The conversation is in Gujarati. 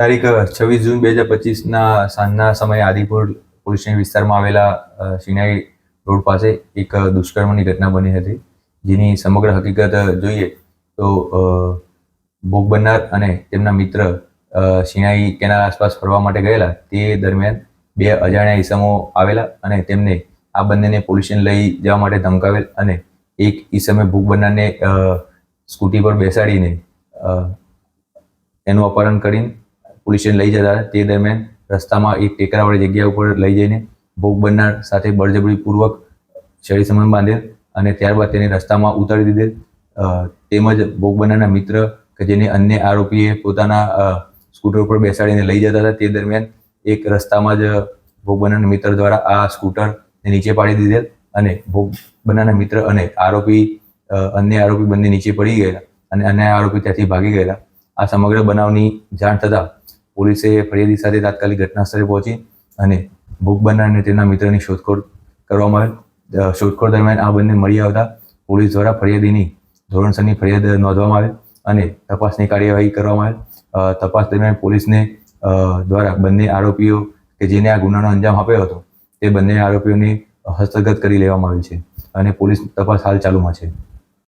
તારીખ છવ્વીસ જૂન બે હજાર પચીસના સાંજના સમયે આદિપુર પોલીસ વિસ્તારમાં આવેલા શિનાઈ રોડ પાસે એક દુષ્કર્મની ઘટના બની હતી જેની સમગ્ર હકીકત જોઈએ તો ભોગ બનનાર અને તેમના મિત્ર અ, શિણાઈ કેનાલ આસપાસ ફરવા માટે ગયેલા તે દરમિયાન બે અજાણ્યા ઈસમો આવેલા અને તેમને આ બંનેને પોલીસ લઈ જવા માટે ધમકાવેલ અને એક ઈસમે ભોગ બનનારને સ્કૂટી પર બેસાડીને એનું અપહરણ કરીને પોલીસ સ્ટેશન લઈ જતા તે દરમિયાન રસ્તામાં એક ટેકરાવાળી જગ્યા ઉપર લઈ જઈને ભોગ બનનાર સાથે બળજબરીપૂર્વક શરીર સંબંધ બાંધેલ અને ત્યારબાદ તેને રસ્તામાં ઉતારી દીધેલ. તેમજ ભોગ બનનારના મિત્ર કે જેને અન્ય આરોપીએ પોતાના સ્કૂટર ઉપર બેસાડીને લઈ જતા હતા, તે દરમિયાન એક રસ્તામાં જ ભોગ બનનારના મિત્ર દ્વારા આ સ્કૂટર નીચે પાડી દીધેલ અને ભોગ બનનારના મિત્ર અને આરોપી અન્ય આરોપી બંને નીચે પડી ગયેલા અને અન્ય આરોપી ત્યાંથી ભાગી ગયેલા. આ સમગ્ર બનાવની જાણ થતાં પોલીસે ફરિયાદી સાથે તાત્કાલિક ઘટના સ્થળે પહોંચી અને ભૂખ બનનાર અને તેના મિત્રની શોધખોળ કરવામાં આવેલ. શોધખોળ દરમિયાન આ બંને મળી આવતા પોલીસ દ્વારા ફરિયાદીની ધોરણસરની ફરિયાદ નોંધવામાં આવેલ અને તપાસની કાર્યવાહી કરવામાં આવેલ. તપાસ દરમિયાન પોલીસને દ્વારા બંને આરોપીઓ કે જેને આ ગુનાનો અંજામ આપ્યો હતો, તે બંને આરોપીઓની હસ્તગત કરી લેવામાં આવી છે અને પોલીસ તપાસ હાલ ચાલુમાં છે.